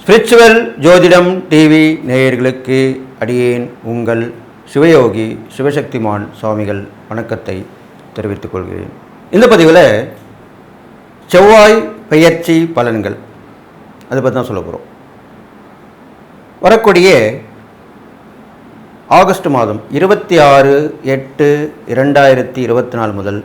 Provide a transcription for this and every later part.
Spiritual ஜோதிடம் TV நேயர்களுக்கு அடியேன் உங்கள் சிவயோகி சிவசக்திமான் சுவாமிகள் வணக்கத்தை தெரிவித்துக் கொள்கிறேன். இந்த பதிவில் செவ்வாய் பெயர்ச்சி பலன்கள் அதை பற்றி தான் சொல்ல போகிறோம் வரக்கூடிய ஆகஸ்ட் மாதம் இருபத்தி ஆறு எட்டு இரண்டாயிரத்தி இருபத்தி நாலு முதல்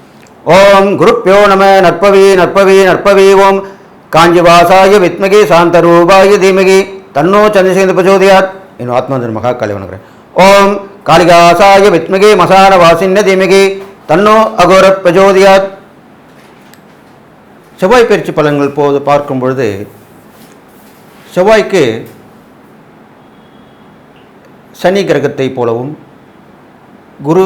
ஓம் குருப்பியோ நம நற்பவி நற்பவி நற்பவி ஓம். காஞ்சிவாசாய வித்மகி சாந்தரூபாய தீமகி. தன்னோ சந்திரசேந்து பிரச்சோதயாத். என் ஆத்மாந்தன் மகா காளி வணங்குறேன். ஓம் காளிகாசாய வித்மகி மசான வாசின்ன தீமகி. தன்னோ அகோர பிரச்சோதயாத். செவ்வாய் பயிற்சி பலன்கள் போது பார்க்கும் பொழுது செவ்வாய்க்கு சனி கிரகத்தை போலவும் குரு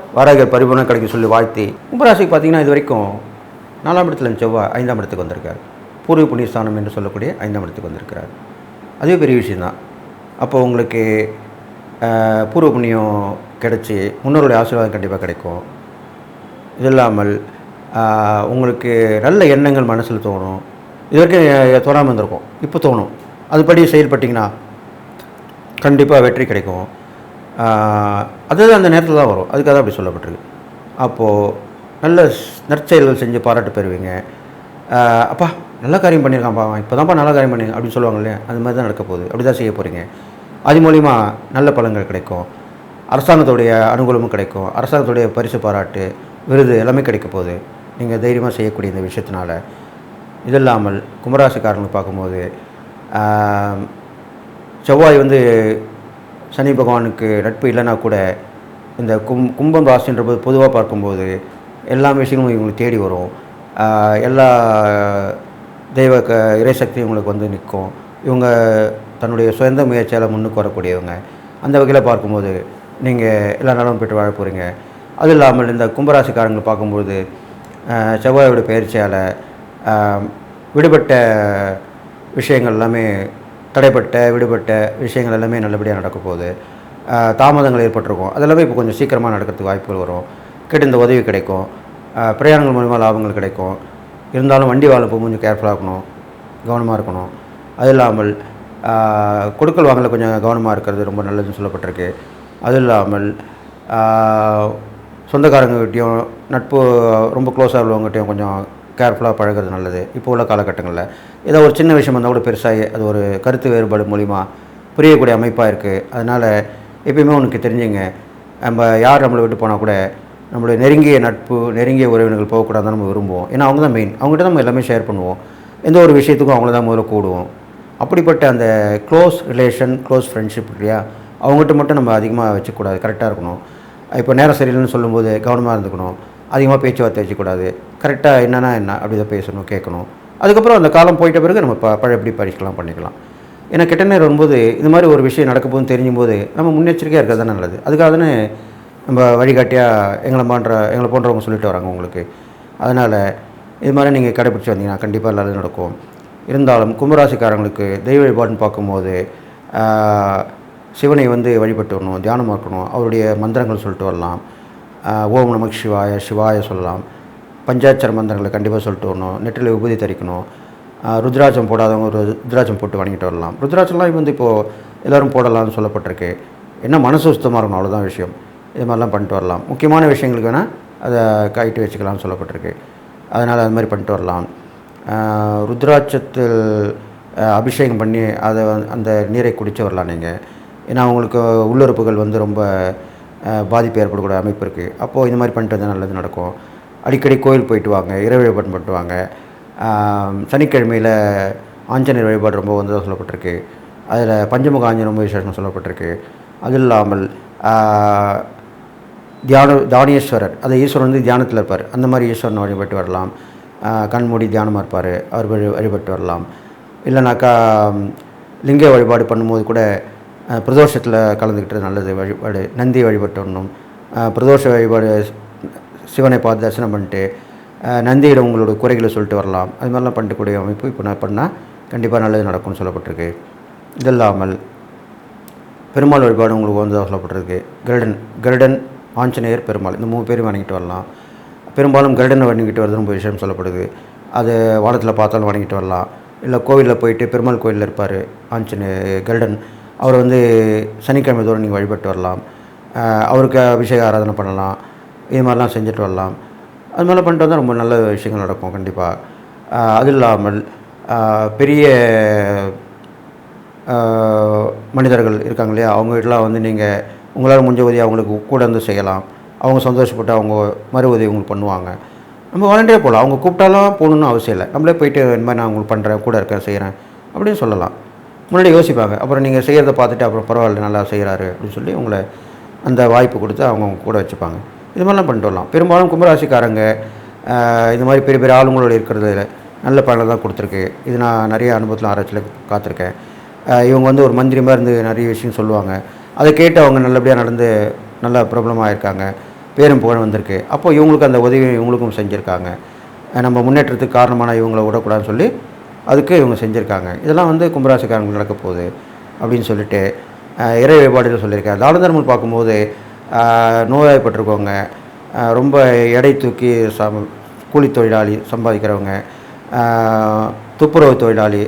வாராகி பரிபூர்ண கிடைக்க சொல்லி வாழ்த்தி கும்பராசிக்கு பார்த்தீங்கன்னா இது வரைக்கும் நாலாம் இடத்துல செவ்வாய் ஐந்தாம் இடத்துக்கு வந்திருக்கார். பூர்வ புண்ணியஸ்தானம் என்று சொல்லக்கூடிய ஐந்தாம் இடத்துக்கு வந்திருக்கிறார். அதுவே பெரிய விஷயந்தான் அப்போ உங்களுக்கு பூர்வ புண்ணியம் கிடைச்சி முன்னோருடைய ஆசீர்வாதம் கண்டிப்பாக கிடைக்கும். இது இல்லாமல் உங்களுக்கு நல்ல எண்ணங்கள் மனசில் தோணும். இது வரைக்கும் தோணாமல் இருந்திருக்கும். இப்போ தோணும். அதுபடி செயல்பட்டிங்கன்னா கண்டிப்பாக வெற்றி கிடைக்கும். அது அந்த நேரத்தில் தான் வரும். அதுக்காக தான் அப்படி சொல்லப்பட்டிருக்கு. அப்போது நல்ல நற்செயல்கள் செஞ்சு பாராட்டு பெறுவீங்க. அப்பா நல்ல காரியம் பண்ணியிருக்கான்ப்பா இப்போ தான்ப்பா நல்ல காரியம் பண்ணி அப்படின்னு சொல்லுவாங்க இல்லையா? அது மாதிரி தான் நடக்க போகுது. அப்படி தான் செய்ய போகிறீங்க அது மூலிமா நல்ல பலன்கள் கிடைக்கும். அரசாங்கத்துடைய அனுகூலமும் கிடைக்கும். அரசாங்கத்துடைய பரிசு பாராட்டு விருது எல்லாமே கிடைக்க போகுது. நீங்கள் தைரியமாக செய்யக்கூடிய இந்த விஷயத்தினால. இது இல்லாமல் கும்பராசிக்காரங்களுக்கு பார்க்கும்போது செவ்வாய் வந்து சனி பகவானுக்கு நட்பு இல்லைன்னா கூட இந்த கும் கும்பம் ராசின்ற போது பொதுவாக பார்க்கும்போது எல்லா விஷயங்களும் இவங்களுக்கு தேடி வரும். எல்லா தெய்வ க இறைசக்தியும் இவங்களுக்கு வந்து நிற்கும். இவங்க தன்னுடைய சொந்த முயற்சியால் முன்னுக்கு வரக்கூடியவங்க. அந்த வகையில் பார்க்கும்போது நீங்கள் எல்லா நாளும் பெற்று வாழ போகிறீங்க அதுவும் இல்லாமல் இந்த கும்பராசிக்காரங்களை பார்க்கும்போது செவ்வாயோட பயிற்சியால் விடுபட்ட விஷயங்கள் எல்லாமே தடைப்பட்ட விடுபட்ட விஷயங்கள் எல்லாமே நல்லபடியாக நடக்க போகுது. தாமதங்கள் ஏற்பட்டிருக்கும். அதெல்லாமே இப்போ கொஞ்சம் சீக்கிரமாக நடக்கிறதுக்கு வாய்ப்புகள் வரும். கேட்டு இந்த உதவி கிடைக்கும். பிரயாணங்கள் மூலிமா லாபங்கள் கிடைக்கும். இருந்தாலும் வண்டி வாழப்போ கொஞ்சம் கேர்ஃபுல்லாக இருக்கணும். கவனமாக இருக்கணும். அது இல்லாமல் கொடுக்கல் வாங்கல கொஞ்சம் கவனமாக இருக்கிறது ரொம்ப நல்லதுன்னு சொல்லப்பட்டிருக்கு. அது இல்லாமல் சொந்தக்காரங்ககிட்டையும் நட்பு ரொம்ப க்ளோஸாக உள்ளவங்ககிட்டையும் கொஞ்சம் கேர்ஃபுல்லாக பழகிறது நல்லது. இப்போ உள்ள காலகட்டங்களில். ஏதோ ஒரு சின்ன விஷயம் வந்தால் கூட பெருசாக அது ஒரு கருத்து வேறுபாடு மூலிமா புரியக்கூடிய அமைப்பாக இருக்குது அதனால் எப்பயுமே உனக்கு தெரிஞ்சுங்க. நம்ம யார் நம்மளை விட்டு போனால் கூட நம்மளுடைய நெருங்கிய நட்பு நெருங்கிய உறவினர்கள் போகக்கூடாதுன்னு நம்ம விரும்புவோம். ஏன்னா அவங்க தான் மெயின் அவங்ககிட்ட நம்ம எல்லாமே ஷேர் பண்ணுவோம். எந்த ஒரு விஷயத்துக்கும் அவங்கள தான் முதல்ல கூடுவோம். அப்படிப்பட்ட அந்த க்ளோஸ் ரிலேஷன் க்ளோஸ் ஃப்ரெண்ட்ஷிப் இல்லையா? அவங்ககிட்ட மட்டும் நம்ம அதிகமாக வச்சுக்கூடாது கரெக்டாக இருக்கணும். இப்போ நேரம் சரியில்லைன்னு சொல்லும்போது கவனமாக இருந்துக்கணும். அதிகமாக பேச்சுவார்த்தை வச்சுக்கூடாது கரெக்டாக என்னென்னா என்ன அப்படி தான் பேசணும் கேட்கணும். அதுக்கப்புறம் அந்த காலம் போயிட்ட பிறகு நம்ம ப பழையபடி படிக்கலாம் பண்ணிக்கலாம். ஏன்னா கெட்ட நேரம் வரும்போது இது மாதிரி ஒரு விஷயம் நடக்க தெரியும் போது நம்ம முன்னெச்சரிக்கையாக இருக்கிறது தான் நல்லது. அதுக்காக தானே நம்ம வழிகாட்டியாக எங்களை போன்ற எங்களை போன்றவங்க சொல்லிட்டு வராங்க உங்களுக்கு. அதனால் இது மாதிரி நீங்கள் கடைப்பிடிச்சி வந்தீங்கன்னா கண்டிப்பாக நல்லது நடக்கும். இருந்தாலும் கும்பராசிக்காரங்களுக்கு தெய்வ வழிபாடுன்னு பார்க்கும்போது சிவனை வந்து வழிபட்டு வரணும் தியானமாக இருக்கணும். அவருடைய மந்திரங்கள் சொல்லிட்டு வரலாம். ஓம் நமக் சிவாய சிவாய சொல்லலாம். பஞ்சாட்சர மந்திரங்களை கண்டிப்பாக சொல்லிட்டு வரணும். நெற்றில் விபூதி தரிக்கணும். ருத்ராட்சம் போடாதவங்க ஒரு ருத்ராட்சம் போட்டு வாங்கிட்டு வரலாம். ருத்ராட்சம்லாம் வந்து இப்போது எல்லோரும் போடலாம்னு சொல்லப்பட்டிருக்கு. என்ன மனசு சுத்தமாக இருக்கணும் அவ்வளோதான் விஷயம். இது மாதிரிலாம் பண்ணிட்டு வரலாம். முக்கியமான விஷயங்களுக்கு வேணால் அதை கைட்டு வச்சுக்கலாம்னு சொல்லப்பட்டிருக்கு. அதனால் அது மாதிரி பண்ணிட்டு வரலாம். ருத்ராட்சத்தில் அபிஷேகம் பண்ணி அதை வந்து- அந்த நீரை குடித்து வரலாம் நீங்கள் ஏன்னா அவங்களுக்கு உள்ளுறுப்புகள் வந்து ரொம்ப பாதிப்பு ஏற்படக்கூடிய அமைப்பு இருக்குது அப்போது இந்த மாதிரி பண்ணிட்டு வந்தால் நல்லது நடக்கும். அடிக்கடி கோயில் போயிட்டு வாங்க இரவு வழிபாடு பண்ணிட்டு வாங்க. சனிக்கிழமையில் ஆஞ்சநேயர் வழிபாடு ரொம்ப வந்து சொல்லப்பட்டிருக்கு. அதில் பஞ்சமுக ஆஞ்சநேயர் ரொம்ப விசேஷம் சொல்லப்பட்டிருக்கு. அது இல்லாமல் தியான தானேஸ்வரர் அது ஈஸ்வரன் வந்து தியானத்தில் இருப்பார். அந்த மாதிரி ஈஸ்வரனை வழிபட்டு வரலாம். கண்மூடி தியானமாக இருப்பார். அவர் வழி வழிபட்டு வரலாம். இல்லைனாக்கா லிங்க வழிபாடு பண்ணும்போது கூட பிரதோஷத்தில் கலந்துக்கிட்டது நல்லது. வழிபாடு நந்தி வழிபட்டு வரணும். பிரதோஷ வழிபாடு சிவனை பார்த்து தரிசனம் பண்ணிட்டு நந்தியிடம் உங்களோட குறைகளை சொல்லிட்டு வரலாம். அது மாதிரிலாம் பண்ணிட்டுக்கூடிய அமைப்பு இப்போ நான் பண்ணால் கண்டிப்பாக நல்லது நடக்கும்னு சொல்லப்பட்டிருக்கு. இது இல்லாமல் பெருமாள் வழிபாடு உங்களுக்கு வந்து சொல்லப்பட்டிருக்கு. கருடன் கருடன் ஆஞ்சநேயர் பெருமாள் இந்த மூணு பேரும் வணங்கிட்டு வரலாம். பெரும்பாலும் கருடனை வணங்கிட்டு வரது ரொம்ப விஷயம் சொல்லப்படுது. அது வானத்தில் பார்த்தாலும் வணங்கிட்டு வரலாம். இல்லை கோவிலில் போயிட்டு பெருமாள் கோயிலில் இருப்பார் ஆஞ்சநேயர் கருடன் அவர் வந்து சனிக்கிழமை தோறும் நீங்கள் வழிபட்டு வரலாம். அவருக்கு அபிஷேக ஆராதனை பண்ணலாம். இது மாதிரிலாம் செஞ்சுட்டு வரலாம். அது மாதிரிலாம் பண்ணிட்டு வந்தால் ரொம்ப நல்ல விஷயங்கள் நடக்கும் கண்டிப்பாக அது இல்லாமல் பெரிய மனிதர்கள் இருக்காங்க இல்லையா? அவங்க வீட்டிலாம் வந்து நீங்கள் உங்களால் முடிஞ்ச உதவி அவங்களுக்கு கூட இருந்து செய்யலாம். அவங்க சந்தோஷப்பட்டு அவங்க மறு உதவி உங்களுக்கு பண்ணுவாங்க. நம்ம வாலண்டியாக போகலாம். அவங்க கூப்பிட்டாலும் போகணுன்னு அவசியம் இல்லை. நம்மளே போயிட்டு இந்த மாதிரி நான் உங்களுக்கு பண்ணுறேன் கூட இருக்கேன் செய்கிறேன் அப்படின்னு சொல்லலாம். முன்னாடி யோசிப்பாங்க. அப்புறம் நீங்கள் செய்கிறத பார்த்துட்டு அப்புறம் பரவாயில்ல நல்லா செய்கிறாரு அப்படின்னு சொல்லி உங்களை அந்த வாய்ப்பு கொடுத்து அவங்க கூட வச்சுப்பாங்க. இது மாதிரிலாம் பண்ணிட்டு வரலாம் பெரும்பாலும் கும்பராசிக்காரங்க இது மாதிரி பெரிய பெரிய ஆளுங்களோட இருக்கிறது நல்ல பலனை தான் கொடுத்துருக்கு. இது நான் நிறைய அனுபவத்தில் ஆராய்ச்சியில் காத்திருக்கேன். இவங்க வந்து ஒரு மந்திரி மாதிரி இருந்து நிறைய விஷயம் சொல்லுவாங்க. அதை கேட்டு அவங்க நல்லபடியாக நடந்து நல்ல பிரபலமாக இருக்காங்க. பேரும் புகழ் வந்திருக்கு. அப்போ இவங்களுக்கு அந்த உதவி இவங்களுக்கும் செஞ்சுருக்காங்க. நம்ம முன்னேற்றத்துக்கு காரணமான இவங்களை விடக்கூடாதுன்னு சொல்லி அதுக்கு இவங்க செஞ்சுருக்காங்க. இதெல்லாம் வந்து கும்பராசிக்காரங்களுக்கு நடக்க போகுது அப்படின்னு சொல்லிட்டு இறை வழிபாடுகள் சொல்லியிருக்கேன். தான தர்மம் பார்க்கும்போது நோய்வாய்ப்பட்டிருக்கவங்க ரொம்ப எடை தூக்கி சம் கூலி தொழிலாளி சம்பாதிக்கிறவங்க துப்புரவு தொழிலாளி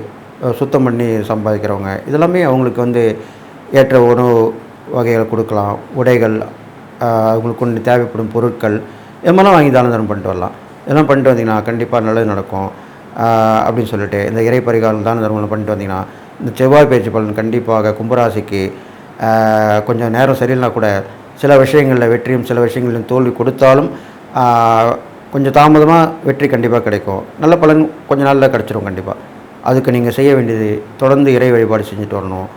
சுத்தம் பண்ணி சம்பாதிக்கிறவங்க இதெல்லாமே அவங்களுக்கு வந்து ஏற்ற உணவு வகைகளை கொடுக்கலாம் உடைகள் அவங்களுக்கு ஒன்று தேவைப்படும் பொருட்கள் இது மாதிரிலாம் வாங்கி தான தர்மம் பண்ணிட்டு வரலாம். இதெல்லாம் பண்ணிட்டு வந்தீங்கன்னா கண்டிப்பாக நல்லது நடக்கும் அப்படின்னு சொல்லிட்டு இந்த இறை பரிகாரம் தான தர்மம் பண்ணிட்டு வந்தீங்கன்னா இந்த செவ்வாய் பயிற்சி பலன் கண்டிப்பாக கும்பராசிக்கு கொஞ்சம் நேரம் சரியில்லைனா கூட சில விஷயங்களில் வெற்றியும் சில விஷயங்களிலும் தோல்வி கொடுத்தாலும் கொஞ்சம் தாமதமாக வெற்றி கண்டிப்பாக கிடைக்கும். நல்ல பலன் கொஞ்ச நாளில் கிடச்சிரும் கண்டிப்பாக அதுக்கு நீங்கள் செய்ய வேண்டியது தொடர்ந்து இறை வழிபாடு செஞ்சுட்டு வரணும்.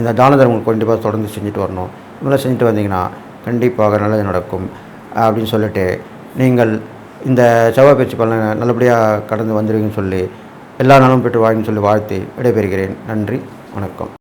இந்த தான தர்மங்கள் கண்டிப்பாக தொடர்ந்து செஞ்சுட்டு வரணும். இதெல்லாம் செஞ்சுட்டு வந்தீங்கன்னா கண்டிப்பாக நல்லது நடக்கும் அப்படின்னு சொல்லிட்டு நீங்கள் இந்த செவ்வாய் பேச்சு பலனை நல்லபடியாக கடந்து வந்துடுவீங்கன்னு சொல்லி எல்லா நலமும் பெற்று வாங்கின்னு சொல்லி வாழ்த்து விடைபெறுகிறேன். நன்றி வணக்கம்.